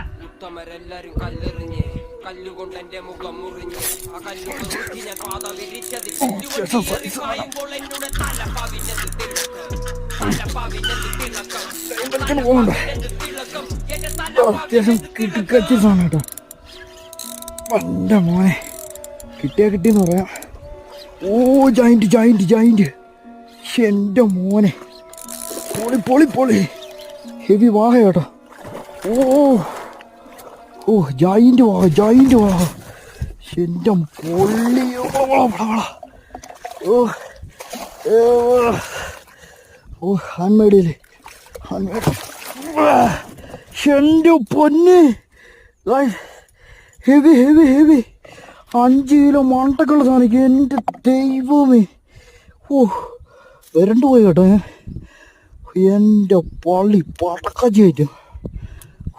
ഉത്തമരെല്ലാരും കല്ലെറിഞ്ഞ് കല്ലുകൊണ്ട് എന്റെ മുഖം മുറിഞ്ഞ്. ആ കല്ലുകൊണ്ട് ഞാൻ പാത വിരിച്ചതിൽ എന്നോട് തിളക്കം. തിളക്കം. തിളക്കം. എന്റെ അത്യാവശ്യം കിട്ടിക്കച്ച സാധനം കേട്ടോ. മോനെ. കിട്ടിയാ കിട്ടിയെന്ന് പറയാം. ഓ ജോയിന്റ് ജോയിന്റ് ജോയിന്റ് എന്റെ മോനെ. പൊളി പൊളി പൊളി. ഹെവി വാഹ കേട്ടോ. ഓ ഓ ജോയിന്റ് വാ ജോയിന്റ് വാ. എന്റെ പൊള്ളി. ഓ. ഓ എന്റെ പൊന്ന്. Heavy heavy heavy. അഞ്ച് കിലോ മണ്ടക്കുള്ള സാധനം. എന്റെ ദൈവമേ. ഓ വരണ്ടു പോയി കേട്ടോ ഞാൻ. എന്റെ പള്ളി പടക്കച്ചായിട്ടും